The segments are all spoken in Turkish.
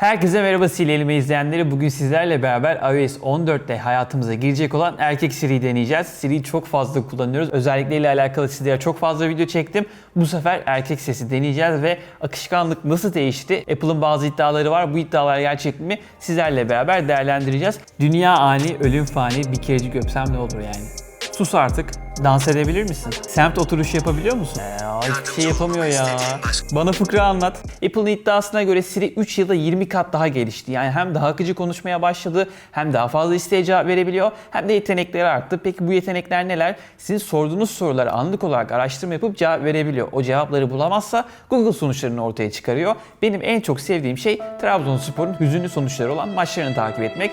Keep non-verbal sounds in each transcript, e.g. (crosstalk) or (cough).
Herkese merhaba Silelime izleyenleri. Bugün sizlerle beraber iOS 14'te hayatımıza girecek olan erkek Siri deneyeceğiz. Siri'yi çok fazla kullanıyoruz. Özellikleriyle alakalı sizlere çok fazla video çektim. Bu sefer erkek sesi deneyeceğiz ve akışkanlık nasıl değişti? Apple'ın bazı iddiaları var. Bu iddialar gerçek mi? Sizlerle beraber değerlendireceğiz. Dünya ani, ölüm fani, bir kerecik öpsem ne olur yani? Sus artık. Dans edebilir misin? Semt oturuşu yapabiliyor musun? Ee, hiçbir şey yapamıyor ya. Bana fıkra anlat. Apple'ın iddiasına göre Siri 3 yılda 20 kat daha gelişti. Yani hem daha akıcı konuşmaya başladı, hem daha fazla isteğe cevap verebiliyor, hem de yetenekleri arttı. Peki bu yetenekler neler? Sizin sorduğunuz sorulara anlık olarak araştırma yapıp cevap verebiliyor. O cevapları bulamazsa Google sonuçlarını ortaya çıkarıyor. Benim en çok sevdiğim şey Trabzonspor'un hüzünlü sonuçları olan maçlarını takip etmek.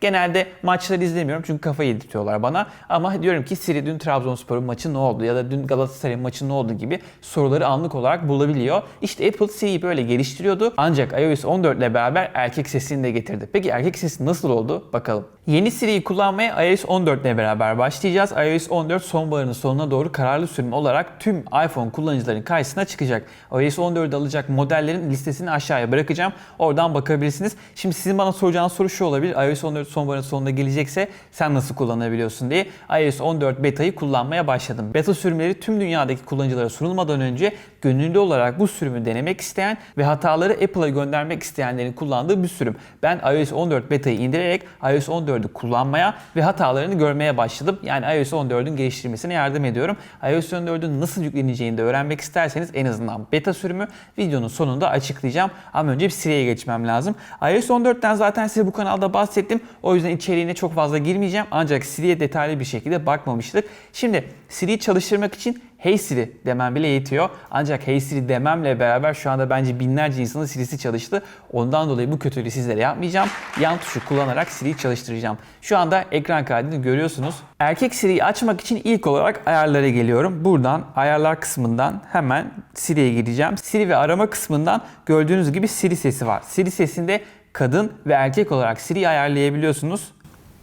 Genelde maçları izlemiyorum çünkü kafayı yedirtiyorlar bana. Ama diyorum ki Siri dün Trabzonspor'un maçı ne oldu ya da dün Galatasaray'ın maçı ne oldu gibi soruları anlık olarak bulabiliyor. İşte Apple Siri'yi böyle geliştiriyordu. Ancak iOS 14 ile beraber erkek sesini de getirdi. Peki erkek sesi nasıl oldu? Bakalım. Yeni Siri'yi kullanmaya iOS 14 ile beraber başlayacağız. iOS 14 sonbaharın sonuna doğru kararlı sürüm olarak tüm iPhone kullanıcıların karşısına çıkacak. iOS 14'ü alacak modellerin listesini aşağıya bırakacağım. Oradan bakabilirsiniz. Şimdi sizin bana soracağınız soru şu olabilir. iOS 14 sonbaharın sonunda gelecekse sen nasıl kullanabiliyorsun diye iOS 14 beta'yı kullanmaya başladım. Beta sürümleri tüm dünyadaki kullanıcılara sunulmadan önce gönüllü olarak bu sürümü denemek isteyen ve hataları Apple'a göndermek isteyenlerin kullandığı bir sürüm. Ben iOS 14 beta'yı indirerek iOS 14'ü kullanmaya ve hatalarını görmeye başladım. Yani iOS 14'ün geliştirmesine yardım ediyorum. iOS 14'ün nasıl yükleneceğini de öğrenmek isterseniz en azından beta sürümü videonun sonunda açıklayacağım. Ama önce bir Siri'ye geçmem lazım. iOS 14'ten zaten size bu kanalda bahsettim. O yüzden içeriğine çok fazla girmeyeceğim. Ancak Siri'ye detaylı bir şekilde bakmamıştık. Şimdi Siri'yi çalıştırmak için Hey Siri demem bile yetiyor. Ancak Hey Siri dememle beraber şu anda bence binlerce insanın Siri'si çalıştı. Ondan dolayı bu kötülüğü sizlere yapmayacağım. Yan tuşu kullanarak Siri'yi çalıştıracağım. Şu anda ekran kaydını görüyorsunuz. Erkek Siri'yi açmak için ilk olarak ayarlara geliyorum. Buradan ayarlar kısmından hemen Siri'ye gideceğim. Siri ve arama kısmından gördüğünüz gibi Siri sesi var. Siri sesinde kadın ve erkek olarak Siri'yi ayarlayabiliyorsunuz.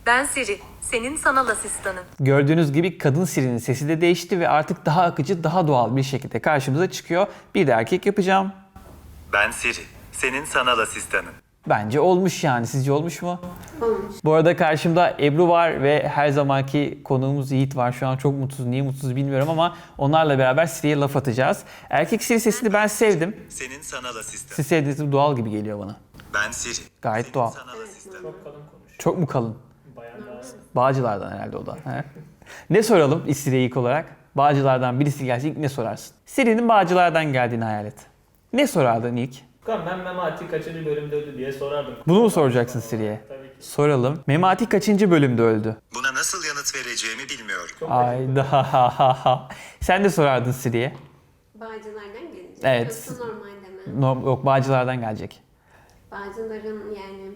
Ben Siri, senin sanal asistanın. Gördüğünüz gibi kadın Siri'nin sesi de değişti ve artık daha akıcı, daha doğal bir şekilde karşımıza çıkıyor. Bir de erkek yapacağım. Ben Siri, senin sanal asistanın. Bence olmuş yani. Sizce olmuş mu? Olmuş. Bu arada karşımda Ebru var ve her zamanki konuğumuz Yiğit var. Şu an çok mutsuz. Niye mutsuz bilmiyorum ama onlarla beraber Siri'ye laf atacağız. Erkek Siri sesini ben sevdim. Senin sanal asistanın. Siz sevdiğiniz doğal gibi geliyor bana. Ben Siri. Gayet senin doğal. sanal asistanın. Çok mu kalın? Bağcılardan herhalde o da. He? ne soralım Siri'ye ilk olarak? Bağcılardan birisi gelse ilk ne sorarsın? Siri'nin Bağcılardan geldiğini hayal et. Ne sorardın ilk? Furkan ben Memati kaçıncı bölümde öldü diye sorardım. Bunu mu soracaksın Siri'ye? Tabii ki. Soralım. Memati kaçıncı bölümde öldü? Buna nasıl yanıt vereceğimi bilmiyorum. Ayda. (laughs) Sen de sorardın Siri'ye. Bağcılardan gelecek. Evet. Yoksa normalde mi? No, yok Bağcılardan gelecek. Bağcıların yani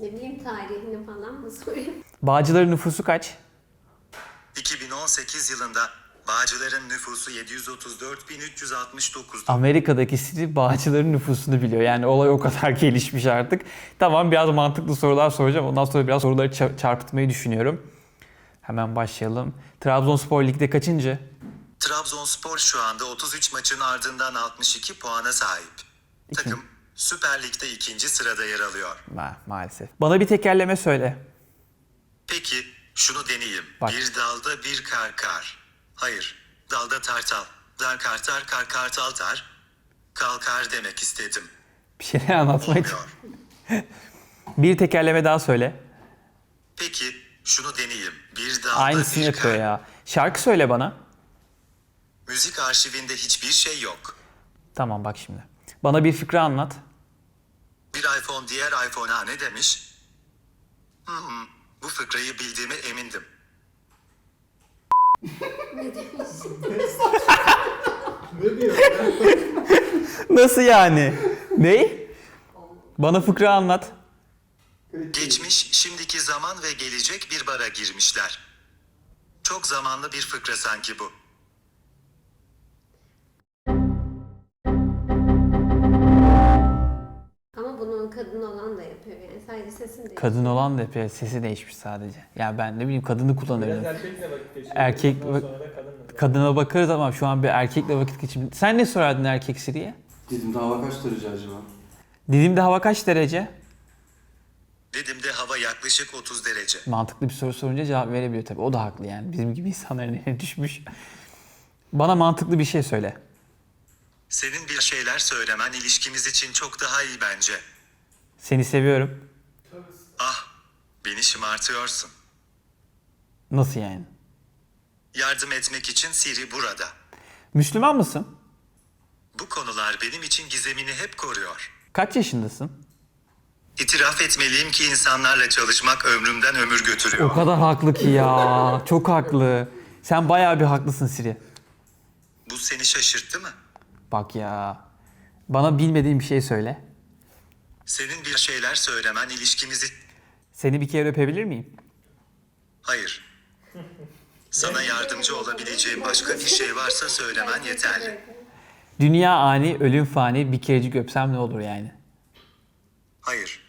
ne bileyim tarihini falan mı sorayım? Bağcıların nüfusu kaç? 2018 yılında Bağcılar'ın nüfusu 734.369'du. Amerika'daki Siri Bağcıların nüfusunu biliyor. Yani olay o kadar (laughs) gelişmiş artık. Tamam biraz mantıklı sorular soracağım. Ondan sonra biraz soruları ça- çarpıtmayı düşünüyorum. Hemen başlayalım. Trabzonspor Lig'de kaçıncı? Trabzonspor şu anda 33 maçın ardından 62 puana sahip. Takım Süper Lig'de ikinci sırada yer alıyor. Ma- maalesef. Bana bir tekerleme söyle. Peki şunu deneyeyim. Bak. Bir dalda bir kar kar. Hayır. Dalda tartal. Dar kartar kar kartal tar. Kalkar demek istedim. Bir şeyler anlatmak. Olmuyor. (laughs) Bir tekerleme daha söyle. Peki şunu deneyeyim. Bir dalda Aynısını bir yapıyor kar. ya. Şarkı söyle bana. Müzik arşivinde hiçbir şey yok. Tamam bak şimdi. Bana bir fikri anlat. Bir iPhone diğer iPhone'a ne demiş? Hı hı. Bu fıkrayı bildiğime emindim. Nasıl yani? ne? Bana fıkra anlat. Geçmiş, şimdiki zaman ve gelecek bir bara girmişler. Çok zamanlı bir fıkra sanki bu. Kadın olan da yapıyor yani sadece sesini de. Kadın olan da yapıyor. Sesi değişmiş sadece. Ya ben ne bileyim kadını Biraz kullanırdım. erkekle vakit geçiriyor. Erkek- Ondan sonra da kadınla. Kadına bakarız ama şu an bir erkekle vakit geçirmek. Sen ne sorardın erkek Siri'ye? Dedim de hava kaç derece acaba? Didim'de hava kaç derece? Didim'de hava yaklaşık 30 derece. Mantıklı bir soru sorunca cevap verebiliyor tabii. O da haklı yani. Bizim gibi insanların (laughs) eline düşmüş. Bana mantıklı bir şey söyle. Senin bir şeyler söylemen ilişkimiz için çok daha iyi bence. Seni seviyorum. Ah, beni şımartıyorsun. Nasıl yani? Yardım etmek için Siri burada. Müslüman mısın? Bu konular benim için gizemini hep koruyor. Kaç yaşındasın? İtiraf etmeliyim ki insanlarla çalışmak ömrümden ömür götürüyor. O kadar haklı ki ya. Çok haklı. Sen bayağı bir haklısın Siri. Bu seni şaşırttı mı? Bak ya. Bana bilmediğin bir şey söyle. Senin bir şeyler söylemen ilişkimizi... Seni bir kere öpebilir miyim? Hayır. Sana yardımcı olabileceğim başka bir şey varsa söylemen yeterli. Dünya ani, ölüm fani, bir kerecik öpsem ne olur yani? Hayır.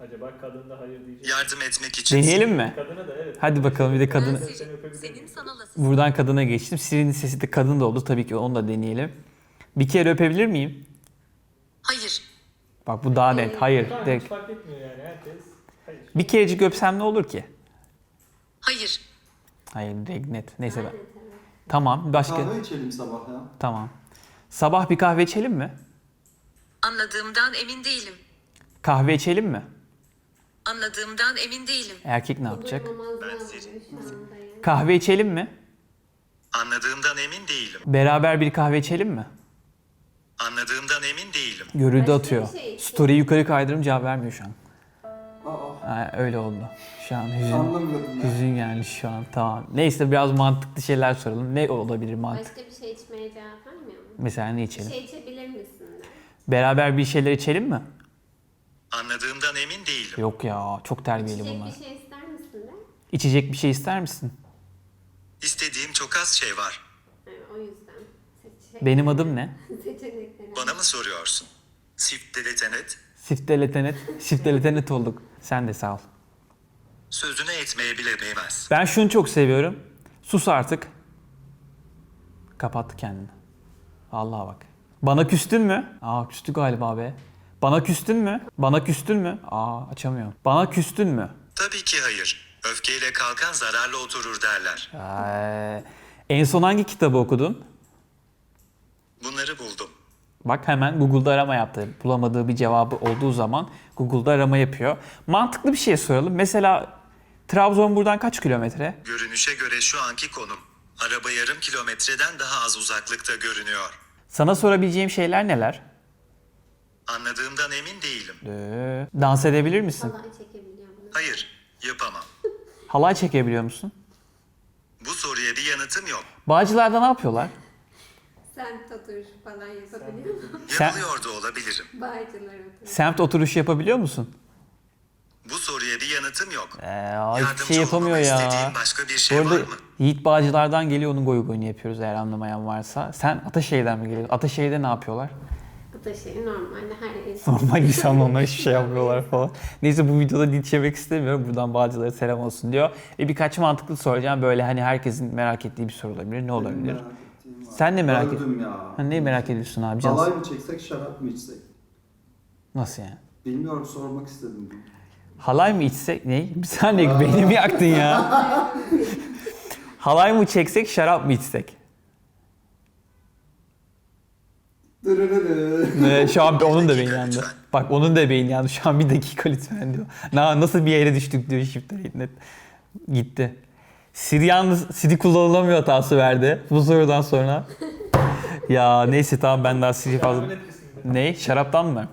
Acaba kadın da hayır diyecek. Yardım etmek için... Deneyelim mi? Kadına da evet. Hadi bakalım bir de kadını... Senin. Buradan kadına geçtim. Siri'nin sesi de kadın da oldu. Tabii ki onu da deneyelim. Bir kere öpebilir miyim? Hayır. Bak bu daha net. Hayır. Tamam, Direkt. hiç fark etmiyor yani herkes. Hayır. Bir kerecik öpsem ne olur ki? Hayır. Hayır direkt net. Neyse ben. Tamam. Başka. Kahve içelim sabah ya. Tamam. Sabah bir kahve içelim mi? Anladığımdan emin değilim. Kahve içelim mi? Anladığımdan emin değilim. Erkek ne yapacak? Ben ya. Kahve içelim mi? Anladığımdan emin değilim. Beraber bir kahve içelim mi? Anladığımdan emin değilim. Görüldü atıyor. şey. Story yukarı kaydırım cevap vermiyor şu an. Aa, Ha, öyle oldu. Şu an hüzün, anlamıyordum ya. hüzün geldi şu an. Tamam. Neyse biraz mantıklı şeyler soralım. Ne olabilir mantık? Başka bir şey içmeye cevap vermiyor mu? Mesela ne Bir içelim? şey içebilir misin de? Beraber bir şeyler içelim mi? Anladığımdan emin değilim. Yok ya çok terbiyeli İçecek bunlar. bir şey ister misin de? İçecek bir şey ister misin? İstediğim çok az şey var. Evet, o yüzden. Seçecek. Benim adım ne? (laughs) Seçenekleri. Bana mı soruyorsun? Sift deletenet. Sifteletenet. Sifteletenet olduk. Sen de sağ ol. Sözüne etmeye bile değmez. Ben şunu çok seviyorum. Sus artık. Kapattı kendini. Vallahi bak. Bana küstün mü? Aa küstü galiba be. Bana küstün mü? Bana küstün mü? Aa açamıyorum. Bana küstün mü? Tabii ki hayır. Öfkeyle kalkan zararla oturur derler. Ee, en son hangi kitabı okudun? Bunları buldum. Bak hemen Google'da arama yaptı. Bulamadığı bir cevabı olduğu zaman Google'da arama yapıyor. Mantıklı bir şey soralım. Mesela Trabzon buradan kaç kilometre? Görünüşe göre şu anki konum. Araba yarım kilometreden daha az uzaklıkta görünüyor. Sana sorabileceğim şeyler neler? Anladığımdan emin değilim. Ee, dans edebilir misin? Halay çekebiliyor? Hayır, yapamam. Halay çekebiliyor musun? Bu soruya bir yanıtım yok. Bağcılarda ne yapıyorlar? Sen otur falan yapabiliyor musun? Sen- Yapılıyor da olabilirim. Bağcılar otur. Semt oturuşu yapabiliyor musun? Bu soruya bir yanıtım yok. Ee, aa, hiçbir şey yapamıyor olmamı ya. istediğin başka bir Bu şey arada mı? Yiğit Bağcılar'dan geliyor onun goy goyunu yapıyoruz eğer anlamayan varsa. Sen Ataşehir'den mi geliyorsun? Ataşehir'de ne yapıyorlar? Bu da şey normalde her (laughs) insan. Normal insan onlar hiçbir şey (laughs) yapmıyorlar falan. Neyse bu videoda linç yemek istemiyorum. Buradan Bağcılar'a selam olsun diyor. Ve birkaç mantıklı soracağım. Böyle hani herkesin merak ettiği bir soru olabilir. Ne olabilir? Sen ne merak ediyorsun? Ya. Ha, neyi merak ediyorsun abi? Can? Halay mı çeksek şarap mı içsek? Nasıl yani? Bilmiyorum sormak istedim. Halay mı içsek? Ne? Bir saniye (laughs) beynimi yaktın ya. Halay mı çeksek, şarap mı içsek? Dırırırı. Ee, şu an onun da beyni yandı. Bak onun da beyni yandı. Şu an bir dakika lütfen diyor. Na, nasıl bir yere düştük diyor shift'e net. Gitti. Siri yalnız Siri kullanılamıyor hatası verdi. Bu sorudan sonra. ya neyse tamam ben daha Siri fazla... Ne? Şaraptan mı?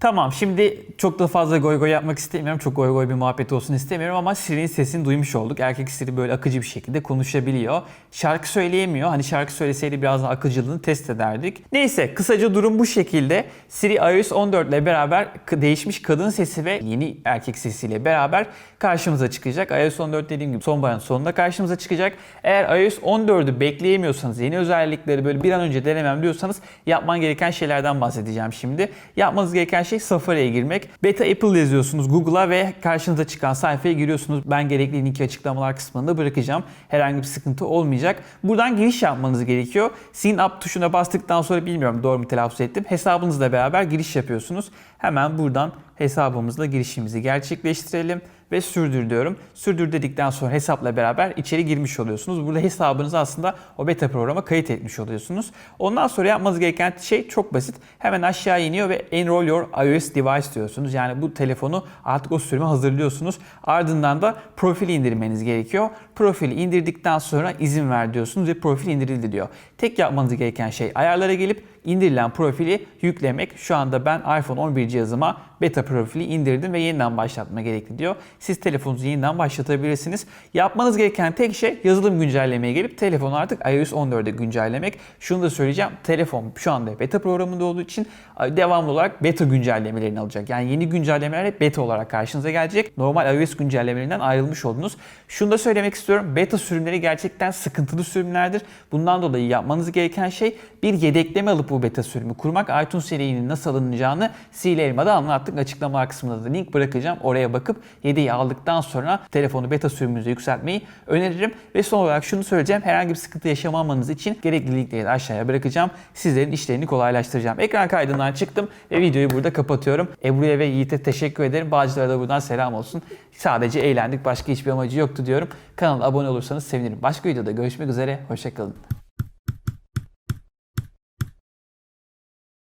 Tamam şimdi çok da fazla goy goy yapmak istemiyorum. Çok goy goy bir muhabbet olsun istemiyorum ama Siri'nin sesini duymuş olduk. Erkek Siri böyle akıcı bir şekilde konuşabiliyor. Şarkı söyleyemiyor. Hani şarkı söyleseydi biraz daha akıcılığını test ederdik. Neyse kısaca durum bu şekilde. Siri iOS 14 ile beraber değişmiş kadın sesi ve yeni erkek sesiyle beraber karşımıza çıkacak. iOS 14 dediğim gibi sonbaharın sonunda karşımıza çıkacak. Eğer iOS 14'ü bekleyemiyorsanız, yeni özellikleri böyle bir an önce denemem diyorsanız yapman gereken şeylerden bahsedeceğim şimdi. Yapmanız gereken şey Safari'ye girmek. Beta Apple yazıyorsunuz Google'a ve karşınıza çıkan sayfaya giriyorsunuz. Ben gerekli linki açıklamalar kısmında bırakacağım. Herhangi bir sıkıntı olmayacak. Buradan giriş yapmanız gerekiyor. Sign up tuşuna bastıktan sonra bilmiyorum doğru mu telaffuz ettim. Hesabınızla beraber giriş yapıyorsunuz. Hemen buradan hesabımızla girişimizi gerçekleştirelim ve sürdür diyorum. Sürdür dedikten sonra hesapla beraber içeri girmiş oluyorsunuz. Burada hesabınızı aslında o beta programa kayıt etmiş oluyorsunuz. Ondan sonra yapmanız gereken şey çok basit. Hemen aşağı iniyor ve enroll your iOS device diyorsunuz. Yani bu telefonu artık o sürüme hazırlıyorsunuz. Ardından da profili indirmeniz gerekiyor. Profili indirdikten sonra izin ver diyorsunuz ve profil indirildi diyor. Tek yapmanız gereken şey ayarlara gelip indirilen profili yüklemek. Şu anda ben iPhone 11 cihazıma beta profili indirdim ve yeniden başlatma gerekli diyor. Siz telefonunuzu yeniden başlatabilirsiniz. Yapmanız gereken tek şey yazılım güncellemeye gelip telefonu artık iOS 14'e güncellemek. Şunu da söyleyeceğim. Telefon şu anda beta programında olduğu için devamlı olarak beta güncellemelerini alacak. Yani yeni güncellemeler hep beta olarak karşınıza gelecek. Normal iOS güncellemelerinden ayrılmış oldunuz. Şunu da söylemek istiyorum. Beta sürümleri gerçekten sıkıntılı sürümlerdir. Bundan dolayı yapmanız gereken şey bir yedekleme alıp bu beta sürümü kurmak. iTunes serinin nasıl alınacağını Sihirli Elma'da anlattık. Açıklamalar kısmında da link bırakacağım. Oraya bakıp yedeği aldıktan sonra telefonu beta sürümünüze yükseltmeyi öneririm. Ve son olarak şunu söyleyeceğim. Herhangi bir sıkıntı yaşamamanız için gerekli linkleri de aşağıya bırakacağım. Sizlerin işlerini kolaylaştıracağım. Ekran kaydından çıktım ve videoyu burada kapatıyorum. Ebru'ya ve Yiğit'e teşekkür ederim. Bağcılar'a da buradan selam olsun. Sadece eğlendik. Başka hiçbir amacı yoktu diyorum. Kanala abone olursanız sevinirim. Başka videoda görüşmek üzere. Hoşçakalın.